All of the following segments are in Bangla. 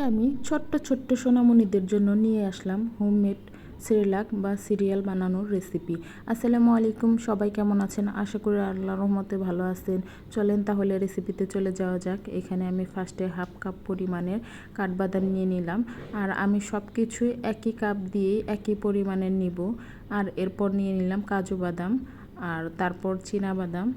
আজকে আমি ছোট্ট ছোট্ট সোনামণিদের জন্য নিয়ে আসলাম হোমমেড সিরিলাক বা সিরিয়াল বানানোর রেসিপি। আসসালামু আলাইকুম, সবাই কেমন আছেন? আশা করি আল্লাহ রহমতে ভালো আছেন। চলেন তাহলে রেসিপিতে চলে যাওয়া যাক। এখানে আমি ফার্স্টে হাফ কাপ পরিমাণের কাঠবাদাম নিয়ে নিলাম। আর আমি সব কিছুই একই কাপ দিয়ে একই পরিমাণের নিব। আর এরপর নিয়ে নিলাম কাজু বাদাম আর তারপর চীনা বাদাম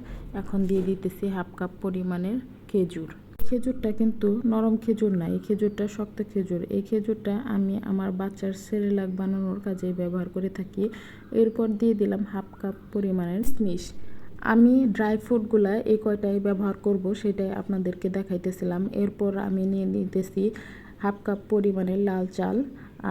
এখন দিয়ে দিতেছি হাফ কাপ পরিমাণের খেজুর। খেজুরটা কিন্তু নরম খেজুর না, এই খেজুরটা শক্ত খেজুর। এই খেজুরটা আমি আমার বাচ্চার সেরেলাক বানানোর কাজে ব্যবহার করে থাকি। এরপর দিয়ে দিলাম হাফ কাপ পরিমাণের স্মিশ আমি ড্রাই ফ্রুটগুলা এই কয়টাই ব্যবহার করব সেটাই আপনাদেরকে দেখাইতেছিলাম। এরপর আমি নিয়ে নিতেছি হাফ কাপ পরিমাণের লাল চাল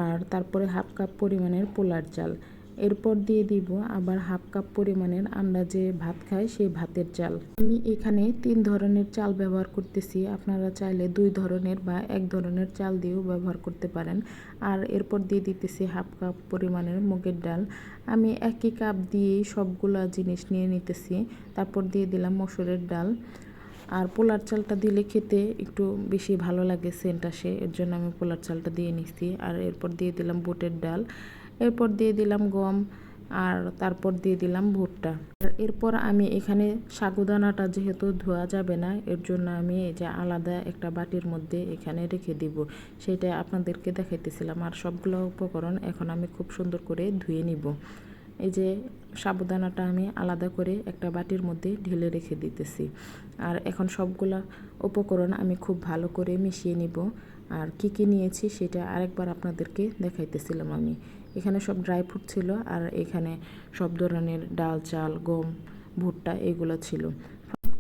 আর তারপরে হাফ কাপ পরিমাণের পোলার চাল। এরপর দিয়ে দিব আবার হাফ কাপ পরিমাণের আমরা যে ভাত খাই সেই ভাতের চাল। আমি এখানে তিন ধরনের চাল ব্যবহার করতেছি। আপনারা চাইলে দুই ধরনের বা এক ধরনের চাল দিয়েও ব্যবহার করতে পারেন। আর এরপর দিয়ে দিতেছি হাফ কাপ পরিমাণের মুগের ডাল। আমি একই কাপ দিয়েই সবগুলা জিনিস নিয়ে নিতেছি। তারপর দিয়ে দিলাম মসুরের ডাল। আর পোলার চালটা দিলে খেতে একটু বেশি ভালো লাগে সেন্ট আসে। এর জন্য আমি পোলার চালটা দিয়ে নিচ্ছি আর এরপর দিয়ে দিলাম বুটের ডাল। এরপর দিয়ে দিলাম গম আর তারপর দিয়ে দিলাম ভুট্টা। এরপর আমি এখানে সাগুদানাটা যেহেতু ধোয়া যাবে না, এর জন্য আমি এই যে আলাদা একটা বাটির মধ্যে এখানে রেখে দিব। সেটা আপনাদেরকে দেখাইতেছিলাম। আর সবগুলো উপকরণ এখন আমি খুব সুন্দর করে ধুয়ে নিব। এই যে সাবুদানাটা আমি আলাদা করে একটা বাটির মধ্যে ঢেলে রেখে দিতেছি। আর এখন সবগুলা উপকরণ আমি খুব ভালো করে মিশিয়ে নিব। আর কি কি নিয়েছি সেটা আরেকবার আপনাদেরকে দেখাইতেছিলাম আমি। এখানে সব ড্রাই ফ্রুট ছিল আর এখানে সব ধরনের ডাল, চাল, গম, ভুট্টা এগুলো ছিল।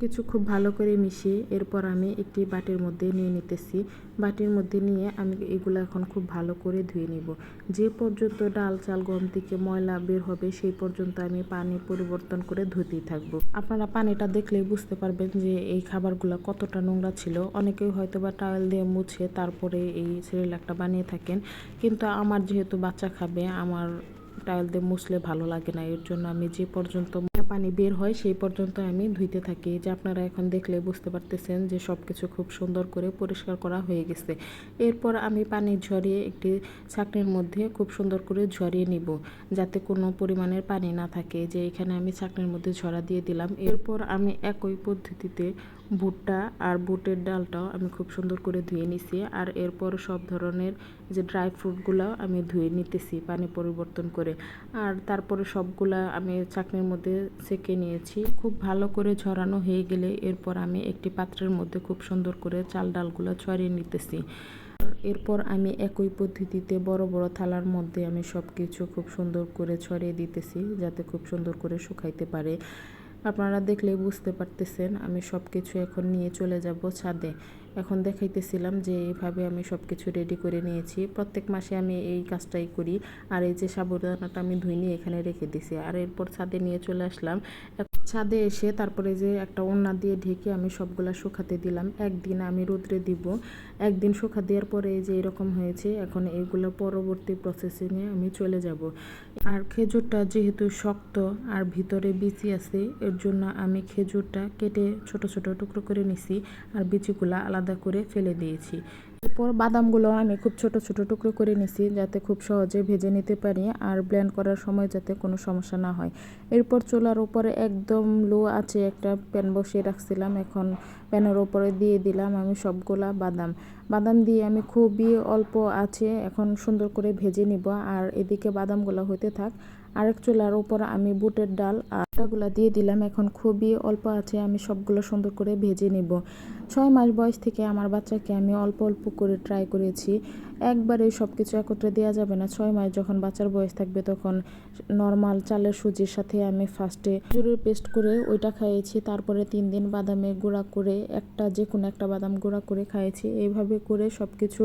কিছু খুব ভালো করে মিশিয়ে এরপর আমি একটি বাটির মধ্যে নিয়ে নিতেছি। বাটির মধ্যে নিয়ে আমি এগুলো এখন খুব ভালো করে ধুয়ে নিব। যে পর্যন্ত ডাল চাল গম থেকে ময়লা বের হবে সেই পর্যন্ত আমি পানি পরিবর্তন করে ধুতেই থাকব। আপনারা পানিটা দেখলেই বুঝতে পারবেন যে এই খাবারগুলো কতটা নোংরা ছিল। অনেকেই হয়তো বা টাওয়েল দিয়ে মুছে তারপরে এই সিরিয়ালটা বানিয়ে থাকেন। কিন্তু আমার যেহেতু বাচ্চা খাবে, আমার টাওয়েল দিয়ে মুছলে ভালো লাগে না। এর জন্য আমি যে পর্যন্ত পানি বের হয়, সেই পর্যন্ত আমি ধুইতে থাকি। যে আপনারা এখন দেখলে বুঝতে পারতেছেন যে সব কিছু খুব সুন্দর করে পরিষ্কার করা হয়ে গেছে। এরপর আমি পানি ঝরিয়ে একটি ছাকনির মধ্যে খুব সুন্দর করে ঝরিয়ে নিব, যাতে কোনো পরিমাণের পানি না থাকে। যে এখানে আমি ছাকনির মধ্যে ঝরা দিয়ে দিলাম। এরপর আমি একই পদ্ধতিতে ভুট্টা আর বুটের ডালটাও আমি খুব সুন্দর করে ধুয়ে নিছি। আর এরপর সব ধরনের যে ড্রাই ফ্রুটগুলো আমি ধুয়ে নিতেছি পানি পরিবর্তন করে। আর তারপরে সবগুলা আমি চাকনির মধ্যে সেকে নিয়েছি। খুব ভালো করে ঝরানো হয়ে গেলে এরপর আমি একটি পাত্রের মধ্যে খুব সুন্দর করে চাল ডালগুলো ছড়িয়ে নিতেছি। এরপর আমি একই পদ্ধতিতে বড় বড় থালার মধ্যে আমি সব কিছু খুব সুন্দর করে ছড়িয়ে দিতেছি যাতে খুব সুন্দর করে শুকাইতে পারে। আপনারা দেখলেই বুঝতে পারতেছেন, আমি সব কিছু এখন নিয়ে চলে যাব ছাদে। এখন দেখাইতেছিলাম যে এইভাবে আমি সব কিছু রেডি করে নিয়েছি। প্রত্যেক মাসে আমি এই কাজটাই করি। আর এই যে সাবধানতা আমি ধুই নিয়ে এখানে রেখে দিছি। আর এরপর ছাদে নিয়ে চলে আসলাম। ছাদে এসে তারপরে যে একটা ওড়না দিয়ে ঢেকে আমি সবগুলা শুকাতে দিলাম। একদিন আমি রোদ্রে দিব। একদিন শুকা দেওয়ার পরে যে এরকম হয়েছে, এখন এইগুলো পরবর্তী প্রসেসিংয়ে আমি চলে যাব। আর খেজুরটা যেহেতু শক্ত আর ভিতরে বিচি আছে, এর জন্য আমি খেজুরটা কেটে ছোট ছোট টুকরো করে নিছি। আর বিচিগুলো আলাদা করে ফেলে দিয়েছি। এরপর বাদামগুলো আমি খুব ছোট ছোট টুকরো করে নিছি যাতে খুব সহজে ভেজে নিতে পারি আর ব্লেন্ড করার সময় যাতে কোনো সমস্যা না হয়। এরপর চুলার উপরে একদম লো আছে একটা প্যান বসিয়ে রাখছিলাম। এখন প্যানের ওপরে দিয়ে দিলাম আমি সবগুলা বাদাম। বাদাম দিয়ে আমি খুবই অল্প আছে এখন সুন্দর করে ভেজে নিব আর এদিকে বাদামগুলো হতে থাক। আরেক চুলার উপর আমি বুটের ডাল আর আটাগুলো দিয়ে দিলাম। এখন খুবই অল্প আছে আমি সবগুলো সুন্দর করে ভেজে নিব। ছয় মাস বয়স থেকে আমার বাচ্চাকে আমি অল্প অল্প করে ট্রাই করেছি। একবারে সব কিছু একত্রে দেওয়া যাবে না। ছয় মাস যখন বাচ্চার বয়স থাকবে তখন নর্মাল চালের সুজির সাথে আমি ফার্স্টে জুড়ের পেস্ট করে ওইটা খাইয়েছি। তারপরে তিন দিন বাদামে গুঁড়া করে একটা যে কোনো একটা বাদাম গুঁড়া করে খাইয়েছি। এইভাবে করে সব কিছু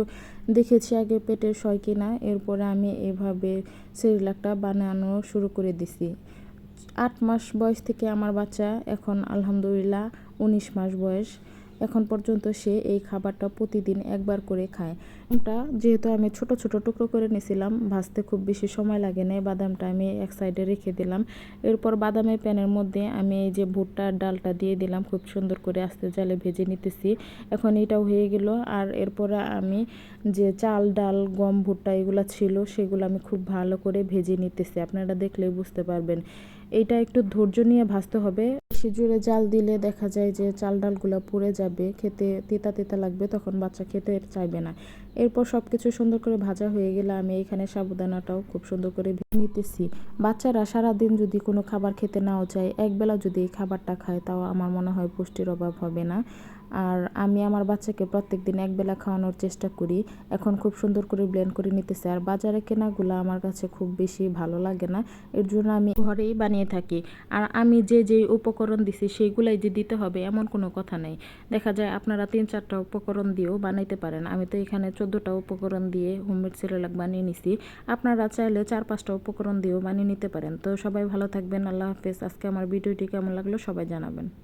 দেখেছি আগে পেটের সয় কিনা। এরপরে আমি এভাবে সেরিলাকটা বানানো শুরু করে দিছি। আট মাস বয়স থেকে আমার বাচ্চা এখন আলহামদুলিল্লাহ উনিশ মাস বয়স। এখন পর্যন্ত সে এই খাবারটা প্রতিদিন একবার করে খায়। বাদামটা যেহেতু আমি ছোট ছোট টুকরো করে নিয়েছিলাম, ভাজতে খুব বেশি সময় লাগে না বাদামটা আমি এক সাইডে রেখে দিলাম। এরপর বাদামের প্যানের মধ্যে আমি এই যে ভুট্টার ডালটা দিয়ে দিলাম, খুব সুন্দর করে আস্তে জালে ভেজে নিতেছি। এখন এটাও হয়ে গেল, আর এরপরে আমি যে চাল, ডাল, গম, ভুট্টা এগুলো ছিল, সেগুলো আমি খুব ভালো করে ভেজে নিতেছি। আপনারা দেখলেই বুঝতে পারবেন। এইটা একটু ধৈর্য নিয়ে ভাজতে হবে। বেশি জোরে জাল দিলে দেখা যায় যে চাল ডালগুলো পুড়ে যাবে, খেতে তেতা তেতা লাগবে, তখন বাচ্চা খেতে চাইবে না। এরপর সব কিছু সুন্দর করে ভাজা হয়ে গেলে আমি এখানে সাবুদানাটাও খুব সুন্দর করে নিতেছি। বাচ্চারা সারাদিন যদি কোনো খাবার খেতে নাও চায়, একবেলা যদি এই খাবারটা খায়, তাও আমার মনে হয় পুষ্টির অভাব হবে না। আর আমি আমার বাচ্চাকে প্রত্যেক দিন একবেলা খাওয়ানোর চেষ্টা করি। এখন খুব সুন্দর করে ব্লেন্ড করে নিতেছে আর বাজারে কেনাগুলো আমার কাছে খুব বেশি ভালো লাগে না। এর জন্য আমি ঘরেই বানিয়ে থাকি। আর আমি যে যে উপকরণ দিছি সেইগুলাই যে দিতে হবে এমন কোনো কথা নেই। দেখা যায় আপনারা তিন চারটা উপকরণ দিয়েও বানাইতে পারেন। আমি তো এখানে চোদ্দোটা উপকরণ দিয়ে হোমমেড সেরেলাক বানিয়ে নিছি। আপনারা চাইলে চার পাঁচটা উপকরণ দিয়েও বানিয়ে নিতে পারেন। তো সবাই ভালো থাকবেন, আল্লাহ হাফেজ। আজকে আমার ভিডিওটি কেমন লাগল সবাই জানাবেন।